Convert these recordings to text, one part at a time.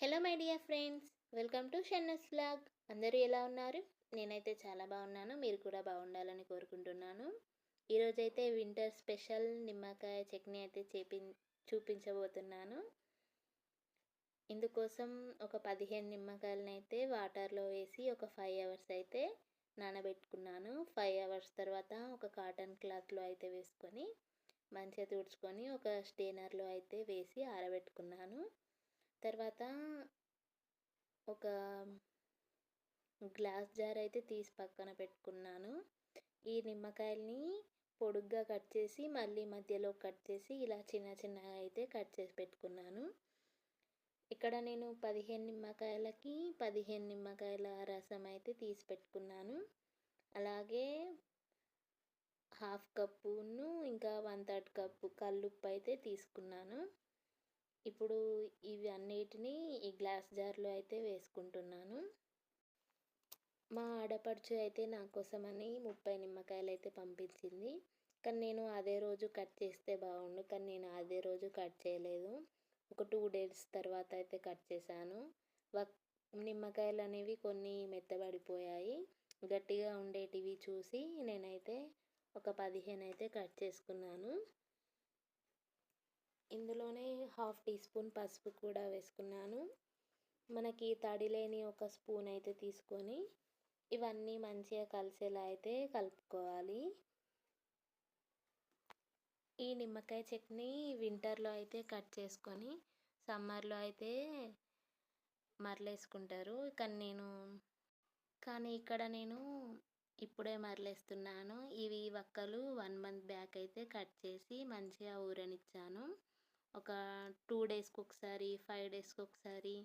Hello my dear friends welcome to షన్నస్ blog అందరూ ఎలా ఉన్నారు? నేనైతే చాలా బాగున్నాను. మీరు కూడా బాగుండాలని కోరుకుంటున్నాను. ఈరోజైతే వింటర్ స్పెషల్ నిమ్మకాయ చట్నీ అయితే చేపి చూపించబోతున్నాను. ఇందుకోసం ఒక పదిహేను నిమ్మకాయలను అయితే వాటర్లో వేసి ఒక ఫైవ్ అవర్స్ అయితే నానబెట్టుకున్నాను. ఫైవ్ అవర్స్ తర్వాత ఒక కాటన్ క్లాత్లో అయితే వేసుకొని మంచిగా తుడుచుకొని ఒక స్టేనర్లో అయితే వేసి ఆరబెట్టుకున్నాను. తర్వాత ఒక గ్లాస్ జార్ అయితే తీసి పక్కన పెట్టుకున్నాను. ఈ నిమ్మకాయల్ని పొడుగ్గా కట్ చేసి మళ్ళీ మధ్యలో కట్ చేసి ఇలా చిన్న చిన్నగా అయితే కట్ చేసి పెట్టుకున్నాను. ఇక్కడ నేను పదిహేను నిమ్మకాయలకి పదిహేను నిమ్మకాయల రసం అయితే తీసి పెట్టుకున్నాను. అలాగే హాఫ్ కప్పును ఇంకా వన్ థర్డ్ కప్పు కల్లుప్పు అయితే తీసుకున్నాను. ఇప్పుడు ఇవి అన్నిటినీ ఈ గ్లాస్ జార్లో అయితే వేసుకుంటున్నాను. మా ఆడపడుచు అయితే నా కోసమని ముప్పై నిమ్మకాయలు అయితే పంపించింది. కానీ నేను అదే రోజు కట్ చేస్తే బాగుండు. కానీ నేను అదే రోజు కట్ చేయలేదు. ఒక టూ డేస్ తర్వాత అయితే కట్ చేశాను. వక్ నిమ్మకాయలు అనేవి కొన్ని మెత్తబడిపోయాయి. గట్టిగా ఉండేటివి చూసి నేనైతే ఒక పదిహేను అయితే కట్ చేసుకున్నాను. ఇందులోనే హాఫ్ టీ స్పూన్ పసుపు కూడా వేసుకున్నాను. మనకి తడి లేని ఒక స్పూన్ అయితే తీసుకొని ఇవన్నీ మంచిగా కలిసేలా అయితే కలుపుకోవాలి. ఈ నిమ్మకాయ చట్నీ వింటర్లో అయితే కట్ చేసుకొని సమ్మర్లో అయితే మరలేసుకుంటారు. కానీ నేను కానీ ఇక్కడ నేను ఇప్పుడే మరలేస్తున్నాను. ఇవి వక్కలు వన్ మంత్ బ్యాక్ అయితే కట్ చేసి మంచిగా ఊరనిచ్చాను. ఒక టూ డేస్కి ఒకసారి ఫైవ్ డేస్కి ఒకసారి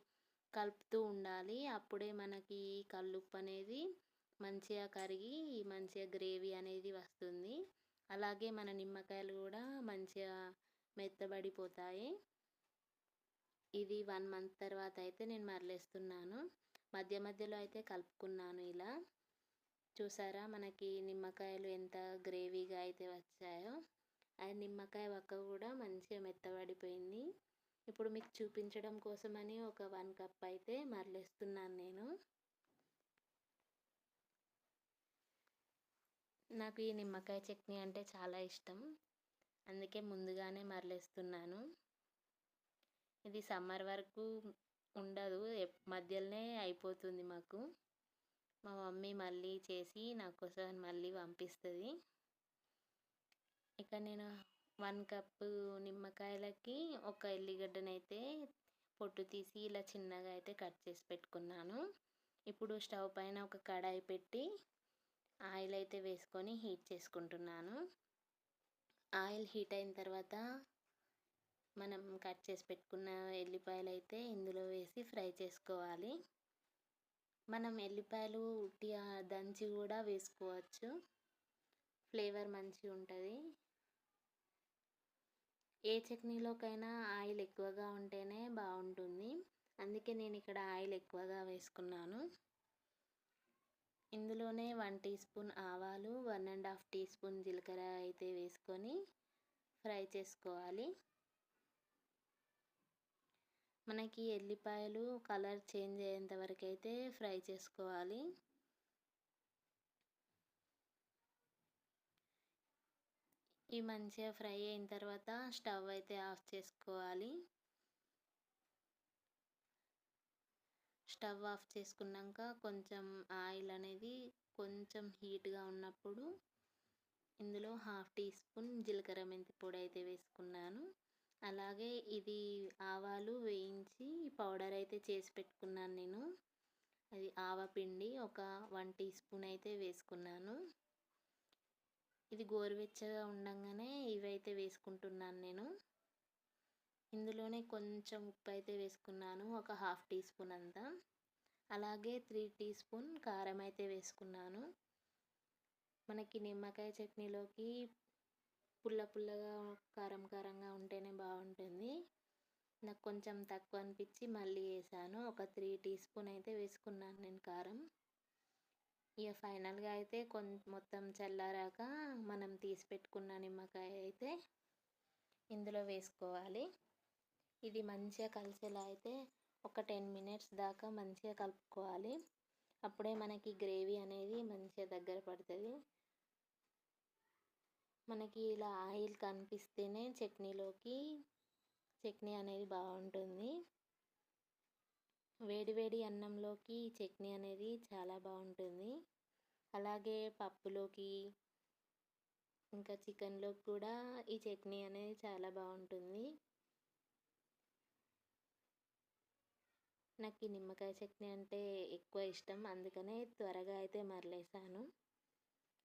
కలుపుతూ ఉండాలి. అప్పుడే మనకి కల్లుప్పు అనేది మంచిగా కరిగి మంచిగా గ్రేవీ అనేది వస్తుంది. అలాగే మన నిమ్మకాయలు కూడా మంచిగా మెత్తబడిపోతాయి. ఇది వన్ మంత్ తర్వాత అయితే నేను మరలేస్తున్నాను. మధ్య మధ్యలో అయితే కలుపుకున్నాను ఇలా. చూసారా మనకి నిమ్మకాయలు ఎంత గ్రేవీగా అయితే వచ్చాయో. అది నిమ్మకాయ వక్క కూడా మంచిగా మెత్తబడిపోయింది. ఇప్పుడు మీకు చూపించడం కోసమని ఒక వన్ కప్ అయితే మరలేస్తున్నాను నేను. నాకు ఈ నిమ్మకాయ చట్నీ అంటే చాలా ఇష్టం. అందుకే ముందుగానే మరలేస్తున్నాను. ఇది సమ్మర్ వరకు ఉండదు. మధ్యలోనే అయిపోతుంది మాకు. మా మమ్మీ మళ్ళీ చేసి నా కోసం మళ్ళీ పంపిస్తుంది. ఇక నేను వన్ కప్పు నిమ్మకాయలకి ఒక ఎల్లిగడ్డనైతే పొట్టు తీసి ఇలా చిన్నగా అయితే కట్ చేసి పెట్టుకున్నాను. ఇప్పుడు స్టవ్ పైన ఒక కడాయి పెట్టి ఆయిల్ అయితే వేసుకొని హీట్ చేసుకుంటున్నాను. ఆయిల్ హీట్ అయిన తర్వాత మనం కట్ చేసి పెట్టుకున్న ఎల్లిపాయలు అయితే ఇందులో వేసి ఫ్రై చేసుకోవాలి. మనం ఎల్లిపాయలు ఉట్టిగా దంచి కూడా వేసుకోవచ్చు. ఫ్లేవర్ మంచిగా ఉంటుంది. ఏ చట్నీలోకైనా ఆయిల్ ఎక్కువగా ఉంటేనే బాగుంటుంది. అందుకే నేను ఇక్కడ ఆయిల్ ఎక్కువగా వేసుకున్నాను. ఇందులోనే వన్ టీ స్పూన్ ఆవాలు one and half teaspoon జీలకర్ర అయితే వేసుకొని ఫ్రై చేసుకోవాలి. మనకి ఎల్లిపాయలు కలర్ చేంజ్ అయ్యేంత వరకు అయితే ఫ్రై చేసుకోవాలి. ఈ మంచిగా ఫ్రై అయిన తర్వాత స్టవ్ అయితే ఆఫ్ చేసుకోవాలి. స్టవ్ ఆఫ్ చేసుకున్నాక కొంచెం ఆయిల్ అనేది కొంచెం హీట్గా ఉన్నప్పుడు ఇందులో హాఫ్ టీ స్పూన్ జీలకర్ర మెంతి పొడి అయితే వేసుకున్నాను. అలాగే ఇది ఆవాలు వేయించి పౌడర్ అయితే చేసి పెట్టుకున్నాను నేను. అది ఆవపిండి ఒక వన్ టీ స్పూన్ అయితే వేసుకున్నాను. ఇది గోరువెచ్చగా ఉండగానే ఇవైతే వేసుకుంటున్నాను నేను. ఇందులోనే కొంచెం ఉప్పు అయితే వేసుకున్నాను ఒక హాఫ్ టీ స్పూన్ అంతా. అలాగే త్రీ టీ స్పూన్ కారం అయితే వేసుకున్నాను. మనకి నిమ్మకాయ చట్నీలోకి పుల్ల పుల్లగా కారం కారంగా ఉంటేనే బాగుంటుంది. నాకు కొంచెం తక్కువ అనిపించి మళ్ళీ వేసాను. ఒక త్రీ టీ స్పూన్ అయితే వేసుకున్నాను నేను కారం. ఇక ఫైనల్గా అయితే కొం మొత్తం చల్లారాక మనం తీసి పెట్టుకున్న నిమ్మకాయ అయితే ఇందులో వేసుకోవాలి. ఇది మంచిగా కలిసేలా అయితే ఒక టెన్ మినిట్స్ దాకా మంచిగా కలుపుకోవాలి. అప్పుడే మనకి గ్రేవీ అనేది మంచిగా దగ్గర పడుతుంది. మనకి ఇలా ఆయిల్ కనిపిస్తేనే చట్నీలోకి చట్నీ అనేది బాగుంటుంది. వేడివేడి అన్నంలోకి చట్నీ అనేది చాలా బాగుంటుంది. అలాగే పప్పులోకి ఇంకా చికెన్లోకి కూడా ఈ చట్నీ అనేది చాలా బాగుంటుంది. నాకు ఈ నిమ్మకాయ చట్నీ అంటే ఎక్కువ ఇష్టం. అందుకనే త్వరగా అయితే మరలేసాను.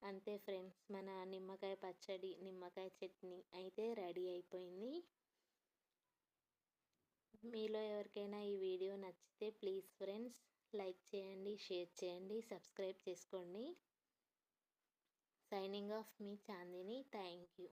అంతే ఫ్రెండ్స్ మన నిమ్మకాయ పచ్చడి నిమ్మకాయ చట్నీ అయితే రెడీ అయిపోయింది. మీలో ఎవరికైనా ఈ వీడియో నచ్చితే ప్లీజ్ ఫ్రెండ్స్ లైక్ చేయండి షేర్ చేయండి సబ్స్క్రైబ్ చేసుకోండి. సైనింగ్ ఆఫ్ మీ చాందిని. Thank you